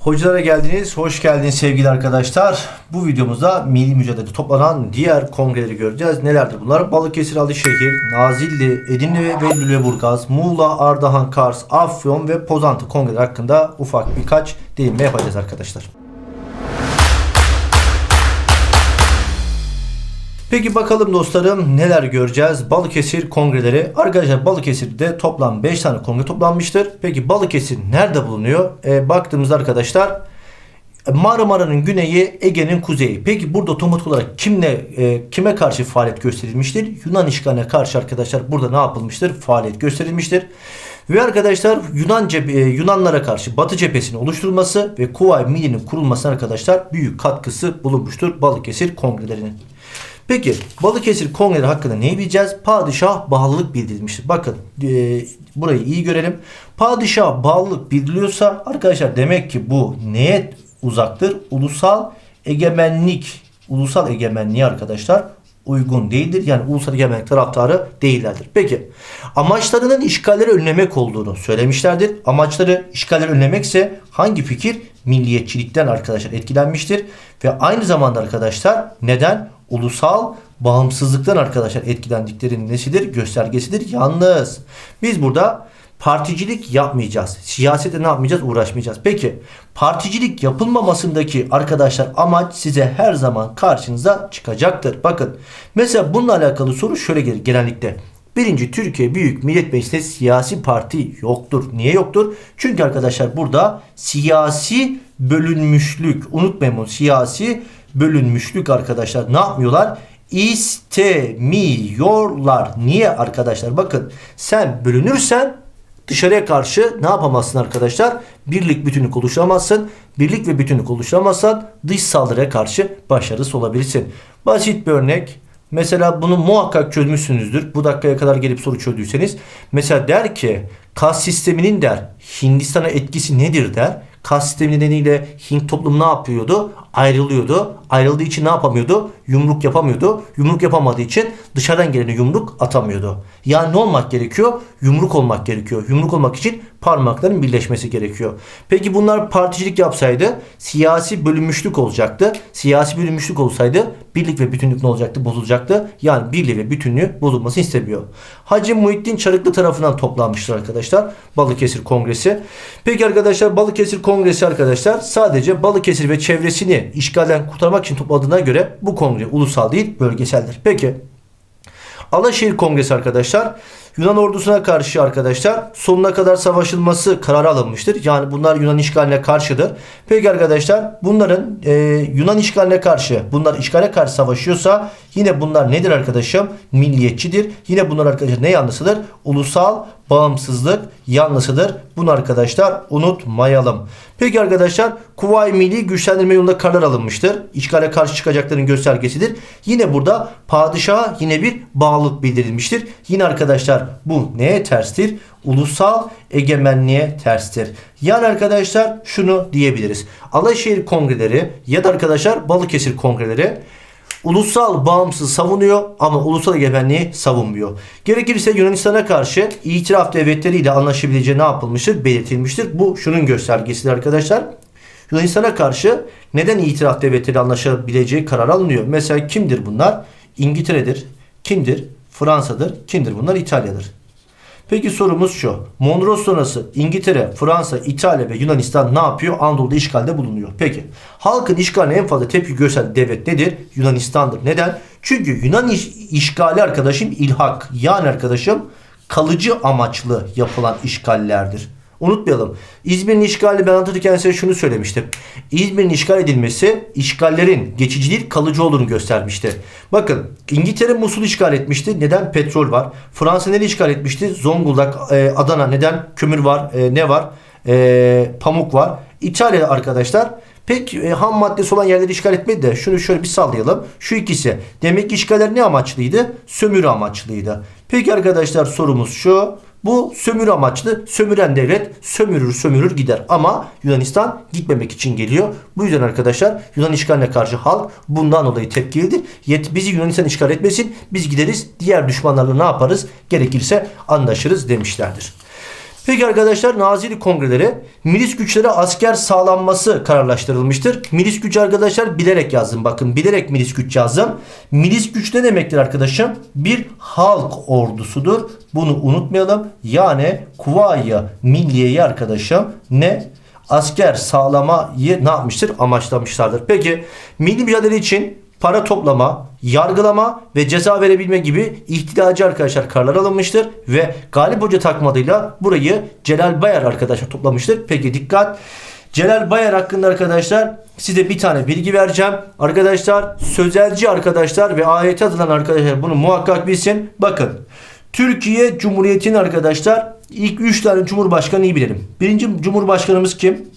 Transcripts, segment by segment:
Hocalara geldiniz, hoş geldiniz sevgili arkadaşlar. Bu videomuzda milli mücadelede toplanan diğer kongreleri göreceğiz. Nelerdir bunlar? Balıkesir, Alışehir, Nazilli, Edirne ve Lüleburgaz, Muğla, Ardahan, Kars, Afyon ve Pozantı kongreleri hakkında ufak birkaç değinme yapacağız arkadaşlar. Peki bakalım dostlarım neler göreceğiz? Balıkesir kongreleri. Arkadaşlar Balıkesir'de toplam 5 tane kongre toplanmıştır. Peki Balıkesir nerede bulunuyor? E, baktığımızda arkadaşlar Marmara'nın güneyi, Ege'nin kuzeyi. Peki burada otomatik olarak kimle e, kime karşı faaliyet gösterilmiştir? Yunan işgaline karşı arkadaşlar burada ne yapılmıştır? Faaliyet gösterilmiştir. Ve arkadaşlar Yunan cep- e, Yunanlara karşı Batı cephesinin oluşturulması ve Kuvayi Milli'nin kurulmasına arkadaşlar büyük katkısı bulunmuştur Balıkesir kongrelerinin. Peki Balıkesir Kongreleri hakkında neyi bileceğiz? Padişah bağlılık bildirilmiştir. Bakın e, burayı iyi görelim. Padişah bağlılık bildiriliyorsa arkadaşlar demek ki bu neye uzaktır? Ulusal egemenlik, ulusal egemenliğe arkadaşlar uygun değildir. Yani ulusal egemenlik taraftarı değillerdir. Peki amaçlarının işgalleri önlemek olduğunu söylemişlerdir. Amaçları işgalleri önlemekse hangi fikir? Milliyetçilikten arkadaşlar etkilenmiştir. Ve aynı zamanda arkadaşlar neden? Ulusal bağımsızlıktan arkadaşlar etkilendiklerinin nesidir? Göstergesidir. Yalnız biz burada particilik yapmayacağız. Siyasete ne yapmayacağız? Uğraşmayacağız. Peki particilik yapılmamasındaki arkadaşlar amaç size her zaman karşınıza çıkacaktır. Bakın mesela bununla alakalı soru şöyle gelir genellikle. Birinci Türkiye Büyük Millet Meclisi'nde siyasi parti yoktur. Niye yoktur? Çünkü arkadaşlar burada siyasi bölünmüşlük unutmayın bunu siyasi bölünmüşlük arkadaşlar ne yapmıyorlar? İstemiyorlar. Niye arkadaşlar? Bakın sen bölünürsen dışarıya karşı ne yapamazsın arkadaşlar? Birlik bütünlük oluşturamazsın. Birlik ve bütünlük oluşturamazsan dış saldırıya karşı başarısız olabilirsin. Basit bir örnek. Mesela bunu muhakkak çözmüşsünüzdür. Bu dakikaya kadar gelip soru çözdüyseniz. Mesela der ki kas sisteminin der Hindistan'a etkisi nedir der. Kas sistemi nedeniyle Hint toplumu ne yapıyordu? Ayrılıyordu. Ayrıldığı için ne yapamıyordu? Yumruk yapamıyordu. Yumruk yapamadığı için dışarıdan gelene yumruk atamıyordu. Yani ne olmak gerekiyor? Yumruk olmak gerekiyor. Yumruk olmak için parmakların birleşmesi gerekiyor. Peki bunlar particilik yapsaydı siyasi bölünmüşlük olacaktı. Siyasi bölünmüşlük olsaydı birlik ve bütünlük ne olacaktı? Bozulacaktı. Yani birliği ve bütünlüğü bozulması istemiyor. Hacı Muhittin Çarıklı tarafından toplanmıştır arkadaşlar. Balıkesir Kongresi. Peki arkadaşlar Balıkesir Kongresi arkadaşlar sadece Balıkesir ve çevresini işgalden kurtarmak için topladığına göre bu kongre ulusal değil bölgeseldir. Peki Alaşehir Kongresi arkadaşlar Yunan ordusuna karşı arkadaşlar sonuna kadar savaşılması kararı alınmıştır. Yani bunlar Yunan işgaline karşıdır. Peki arkadaşlar bunların e, Yunan işgaline karşı bunlar işgale karşı savaşıyorsa yine bunlar nedir arkadaşım? Milliyetçidir. Yine bunlar arkadaşlar ne yanlısıdır? Ulusal bağımsızlık yanlısıdır. Bunu arkadaşlar unutmayalım. Peki arkadaşlar Kuvayi Milli güçlendirme yolunda kararlar alınmıştır. İşgale karşı çıkacakların göstergesidir. Yine burada padişaha yine bir bağlılık bildirilmiştir. Yine arkadaşlar bu neye terstir? Ulusal egemenliğe terstir. Yani arkadaşlar şunu diyebiliriz. Alaşehir kongreleri ya da arkadaşlar Balıkesir kongreleri ulusal bağımsız savunuyor ama ulusal egemenliği savunmuyor. Gerekirse Yunanistan'a karşı itiraf devletleriyle anlaşabileceği ne yapılmıştır? Belirtilmiştir. Bu şunun göstergesidir arkadaşlar. Yunanistan'a karşı neden itiraf devletleri anlaşabileceği karar alınıyor. Mesela kimdir bunlar? İngiltere'dir. Kimdir? Fransa'dır. Kimdir bunlar? İtalya'dır. Peki sorumuz şu. Mondros sonrası İngiltere, Fransa, İtalya ve Yunanistan ne yapıyor? Anadolu'da işgalde bulunuyor. Peki halkın işgaline en fazla tepki gösteren devlet nedir? Yunanistan'dır. Neden? Çünkü Yunan iş, işgali arkadaşım ilhak. Yani arkadaşım kalıcı amaçlı yapılan işgallerdir. Unutmayalım. İzmir'in işgali ben anlatırken size şunu söylemiştim. İzmir'in işgal edilmesi işgallerin geçici değil kalıcı olduğunu göstermişti. Bakın İngiltere Musul işgal etmişti. Neden? Petrol var. Fransa nereye işgal etmişti? Zonguldak, e, Adana. Neden? Kömür var. E, ne var? E, pamuk var. İtalya arkadaşlar pek ham maddesi olan yerleri işgal etmedi de şunu şöyle bir sallayalım. Şu ikisi. Demek ki işgaller ne amaçlıydı? Sömürü amaçlıydı. Peki arkadaşlar sorumuz şu. Bu sömürü amaçlı. Sömüren devlet sömürür sömürür gider. Ama Yunanistan gitmemek için geliyor. Bu yüzden arkadaşlar Yunan işgaline karşı halk bundan dolayı tepkilidir. Yet bizi Yunanistan işgal etmesin. Biz gideriz diğer düşmanlarla ne yaparız? Gerekirse anlaşırız demişlerdir. Peki arkadaşlar Nazilli kongreleri milis güçlere asker sağlanması kararlaştırılmıştır. Milis güç arkadaşlar bilerek yazdım. Bakın bilerek milis güç yazdım. Milis güç ne demektir arkadaşım? Bir halk ordusudur. Bunu unutmayalım. Yani Kuvayi Milliye'yi arkadaşım ne? Asker sağlamayı ne yapmıştır? Amaçlamışlardır. Peki milli mücadele için para toplama, yargılama ve ceza verebilme gibi ihtilacı arkadaşlar kararlar alınmıştır ve Galip Hoca takmadıyla burayı Celal Bayar arkadaşlar toplamıştır. Peki dikkat. Celal Bayar hakkında arkadaşlar size bir tane bilgi vereceğim. Arkadaşlar sözelci arkadaşlar ve ayete atılan arkadaşlar bunu muhakkak bilsin. Bakın Türkiye Cumhuriyeti'nin arkadaşlar ilk 3 tane cumhurbaşkanı iyi bilelim. Birinci cumhurbaşkanımız kim?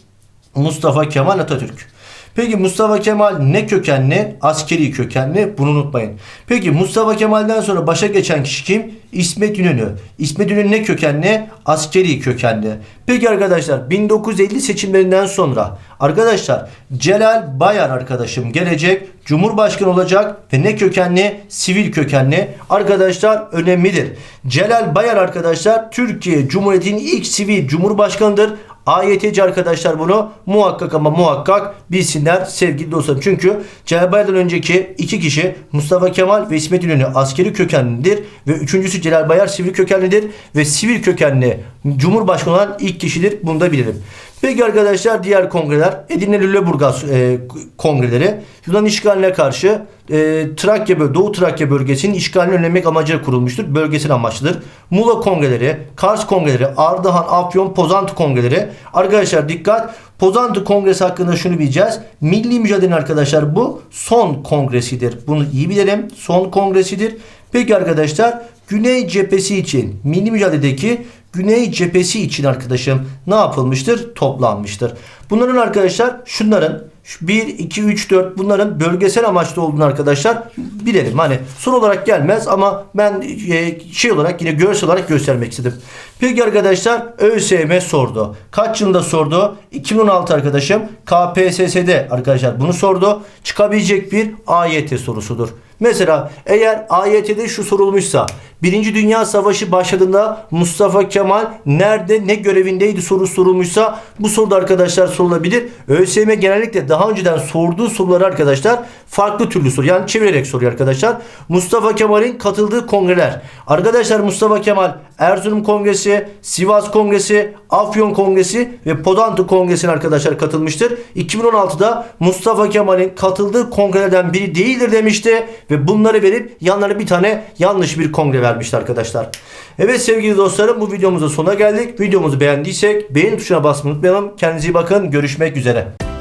Mustafa Kemal Atatürk. Peki Mustafa Kemal ne kökenli? Askeri kökenli. Bunu unutmayın. Peki Mustafa Kemal'den sonra başa geçen kişi kim? İsmet İnönü. İsmet İnönü ne kökenli? Askeri kökenli. Peki arkadaşlar 1950 seçimlerinden sonra arkadaşlar Celal Bayar arkadaşım gelecek. Cumhurbaşkanı olacak ve ne kökenli? Sivil kökenli. Arkadaşlar önemlidir. Celal Bayar arkadaşlar Türkiye Cumhuriyeti'nin ilk sivil cumhurbaşkanıdır. AYT'ci arkadaşlar bunu muhakkak ama muhakkak bilsinler sevgili dostlarım. Çünkü Celal Bayar'dan önceki iki kişi Mustafa Kemal ve İsmet İnönü askeri kökenlidir ve üçüncüsü Celal Bayar sivil kökenlidir ve sivil kökenli Cumhurbaşkanı olan ilk kişidir. Bunu da bilelim. Peki arkadaşlar diğer kongreler Edirne Lüleburgaz e, kongreleri Yunan işgaline karşı e, Trakya böl- Doğu Trakya bölgesinin işgalini önlemek amacıyla kurulmuştur. Bölgesel amaçlıdır. Muğla kongreleri, Kars kongreleri, Ardahan, Afyon, Pozantı kongreleri. Arkadaşlar dikkat. Pozantı kongresi hakkında şunu bileceğiz. Milli mücadele arkadaşlar bu son kongresidir. Bunu iyi bilelim. Son kongresidir. Peki arkadaşlar Güney cephesi için milli mücadeledeki Güney cephesi için arkadaşım ne yapılmıştır? Toplanmıştır. Bunların arkadaşlar şunların 1, 2, 3, 4 bunların bölgesel amaçlı olduğunu arkadaşlar bilelim. Hani soru olarak gelmez ama ben e, şey olarak yine görsel olarak göstermek istedim. Peki arkadaşlar ÖSYM sordu. Kaç yılında sordu? 2016 arkadaşım KPSS'de arkadaşlar bunu sordu. Çıkabilecek bir AYT sorusudur. Mesela eğer AYT'de şu sorulmuşsa Birinci Dünya Savaşı başladığında Mustafa Kemal nerede ne görevindeydi soru sorulmuşsa bu soruda arkadaşlar sorulabilir. ÖSYM genellikle daha önceden sorduğu soruları arkadaşlar farklı türlü soru yani çevirerek soruyor arkadaşlar. Mustafa Kemal'in katıldığı kongreler. Arkadaşlar Mustafa Kemal Erzurum Kongresi, Sivas Kongresi, Afyon Kongresi ve Pozantı Kongresi'ne arkadaşlar katılmıştır. 2016'da Mustafa Kemal'in katıldığı kongrelerden biri değildir demişti ve bunları verip yanlarına bir tane yanlış bir kongre vermişti arkadaşlar. Evet sevgili dostlarım bu videomuzun sonuna geldik. Videomuzu beğendiysek beğen tuşuna basmayı unutmayalım. Kendinize iyi bakın. Görüşmek üzere.